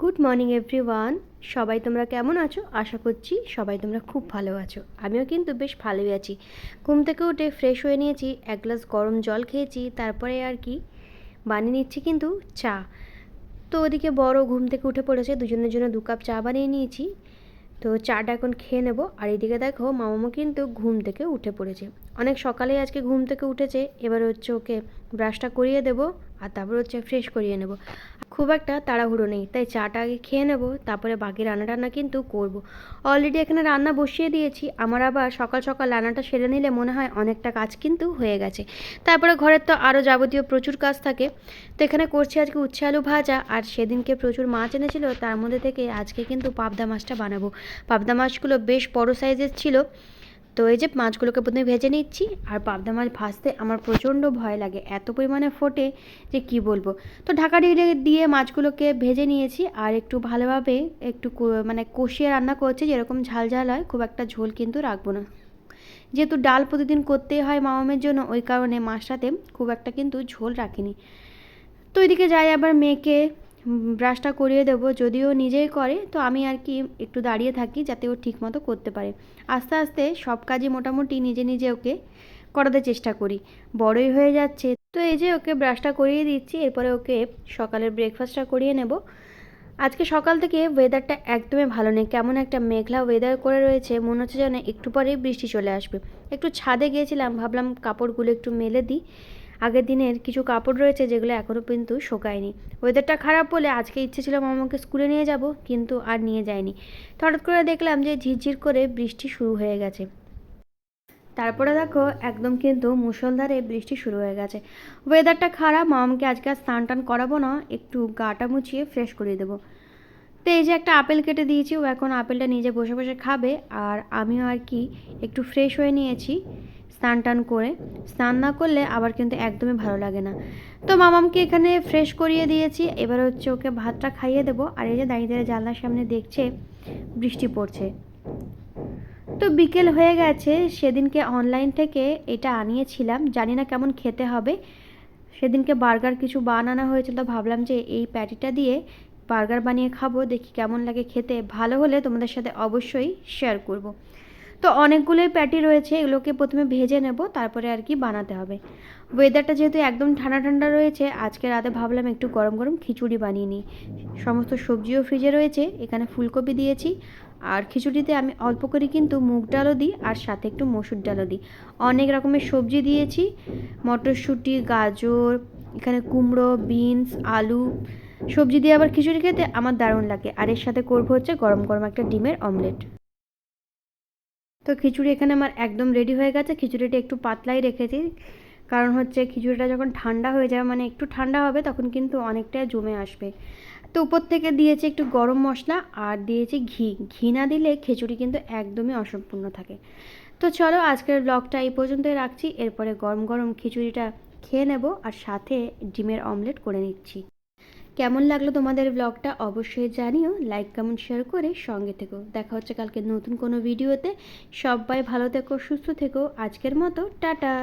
Good morning everyone সবাই তোমরা কেমন আছো? আশা করছি সবাই তোমরা খুব ভালো আছো। আমিও কিন্তু বেশ ভালোই আছি। ঘুম থেকে উঠে ফ্রেশ হয়ে নিয়েছি, এক গ্লাস গরম জল খেয়েছি, তারপরে আর কি বানিয়ে নিচ্ছি কিন্তু চা। তো ওদিকে বড় ঘুম থেকে উঠে পড়েছে, দুজনের জন্য দু কাপ চা বানিয়ে নিয়েছি। তো চাটা এখন খেয়ে নেব। আর এদিকে দেখো মামামা কিন্তু ঘুম থেকে উঠে পড়েছে। অনেক সকালেই আজকে ঘুম থেকে উঠেছে, এবার হচ্ছে ওকে ব্রাশটা করিয়ে দেব আর তারপর হচ্ছে ফ্রেশ করিয়ে নেব। খুব একটা তাড়াহুড়ো নেই, তাই চাটা আগে খেয়ে নেব, তারপরে বাকি রান্না টান্না কিন্তু করব। অলরেডি এখানে রান্না বসিয়ে দিয়েছি, আমার আবার সকাল সকাল রান্নাটা সেরে নিলে মনে হয় অনেকটা কাজ কিন্তু হয়ে গেছে। তারপরে ঘরের তো আরও যাবতীয় প্রচুর কাজ থাকে, তো এখানে করছি আজকে উচ্ছে আলু ভাজা, আর সেদিনকে প্রচুর মাছ এনেছিল, তার মধ্যে থেকে আজকে কিন্তু পাবদা মাছটা বানাবো। পাবদা মাছগুলো বেশ বড় সাইজের ছিল তো এই যে মাছগুলোকে প্রথমে ভেজে নিচ্ছি আর পাবদা মাছ ভাজতে আমার প্রচণ্ড ভয় লাগে, এত পরিমাণে ফোটে যে কি বলব। তো ঢাকা দিয়ে দিয়ে মাছগুলোকে ভেজে নিয়েছি আর একটু ভালোভাবে একটু মানে কষিয়ে রান্না করছি, যেরকম ঝাল ঝাল হয়, খুব একটা ঝোল কিন্তু রাখব না। যেহেতু ডাল প্রতিদিন করতেই হয় মামামের জন্য, ওই কারণে মাছটাতে খুব একটা কিন্তু ঝোল রাখিনি। তো এদিকে যাই আবার মেয়েকে ব্রাশটা করিয়ে দেবো, যদিও নিজেই করে, তো আমি আর কি একটু দাঁড়িয়ে থাকি যাতে ও ঠিক মতো করতে পারে। আস্তে আস্তে সব কাজই মোটামুটি নিজে নিজে ওকে করাতে চেষ্টা করি। বড়ই হয়ে যাচ্ছে। তো এই যে ওকে ব্রাশটা করিয়ে দিচ্ছি, এরপরে ওকে সকালের ব্রেকফাস্টটা করিয়ে নেব। আজকে সকাল থেকে ওয়েদারটা একদমই ভালো নেই। কেমন একটা মেঘলা ওয়েদার করে রয়েছে, মনে হচ্ছে যেন একটু পরেই বৃষ্টি চলে আসবে। একটু ছাদে গিয়েছিলাম, ভাবলাম কাপড়গুলো একটু মেলে দিই। আগের দিনের কিছু কাপড় রয়েছে যেগুলো এখনও কিন্তু শোকায়নি। ওয়েদারটা খারাপ বলে আজকে ইচ্ছে ছিল মামাকে স্কুলে নিয়ে যাব, কিন্তু আর নিয়ে যায়নি। হঠাৎ করে দেখলাম যে ঝিরঝির করে বৃষ্টি শুরু হয়ে গেছে। তারপরে দেখো, একদম কিন্তু মুষলধারে বৃষ্টি শুরু হয়ে গেছে। ওয়েদারটা খারাপ, মামাকে আজকে আর স্নান টান করাবো না, একটু গাটা মুছিয়ে ফ্রেশ করিয়ে দেবো। তো এই যে একটা আপেল কেটে দিয়েছি, ও এখন আপেলটা নিজে বসে বসে খাবে, আর আমিও আর কি একটু ফ্রেশ হয়ে নিয়েছি। স্নান টান করে স্নান না করলে আবার কিন্তু একদমই ভালো লাগে না। তো মামামকে এখানে ফ্রেশ করিয়ে দিয়েছি। এবার হচ্ছে ওকে ভাতটা খাইয়ে দেবো। আর এই যে দাঁড়িয়ে দাঁড়িয়ে জানলার সামনে দেখছে, বৃষ্টি পড়ছে। তো বিকেল হয়ে গেছে। সেদিনকে অনলাইন থেকে এটা আনিয়েছিলাম। জানি না কেমন খেতে হবে। সেদিনকে বার্গার কিছু বানানো হয়েছিল তো ভাবলাম যে এই প্যাটিটা দিয়ে বার্গার বানিয়ে খাব। দেখি কেমন লাগে খেতে। ভালো হলে তোমাদের সাথে অবশ্যই শেয়ার করব। তো অনেকগুলোই প্যাটি রয়েছে, এগুলোকে প্রথমে ভেজে নেব, তারপরে আর কি বানাতে হবে। ওয়েদারটা যেহেতু একদম ঠান্ডা ঠান্ডা রয়েছে, আজকে রাতে ভাবলাম একটু গরম গরম খিচুড়ি বানিয়ে নিই। সমস্ত সবজিও ফ্রিজে রয়েছে, এখানে ফুলকপি দিয়েছি, আর খিচুড়িতে আমি অল্প করে কিন্তু মুগ ডালও দিই, আর সাথে একটু মসুর ডালও দিই। অনেক রকমের সবজি দিয়েছি, মটরশুঁটি, গাজর, এখানে কুমড়ো, বিনস, আলু, সবজি দিয়ে আবার খিচুড়ি খেতে আমার দারুণ লাগে। আর এর সাথে করব হচ্ছে গরম গরম একটা ডিমের অমলেট তো খিচুড়ি এখানে আমার একদম রেডি হয়ে গেছে। খিচুড়িটা একটু পাতলাই রেখেছি। কারণ হচ্ছে খিচুড়িটা যখন ঠান্ডা হয়ে যাবে মানে একটু ঠান্ডা হবে, তখন কিন্তু অনেকটাই জমে আসবে। তো উপর থেকে দিয়েছি একটু গরম মশলা আর দিয়েছি ঘি। ঘি না দিলে খিচুড়ি কিন্তু একদমই অসম্পূর্ণ থাকে। তো চলো আজকের ব্লগটা এই পর্যন্তই রাখছি। এরপরে গরম গরম খিচুড়িটা খেয়ে নেব আর সাথে ডিমের অমলেট করে নিচ্ছি। কেমন লাগল তোমাদের ব্লগটা অবশ্যই জানিও লাইক কমেন্ট শেয়ার করে সঙ্গে থেকো। দেখা হচ্ছে কালকে নতুন কোনো ভিডিওতে সবাই ভালো থেকো, সুস্থ থেকো। আজকের মতো, টাটা!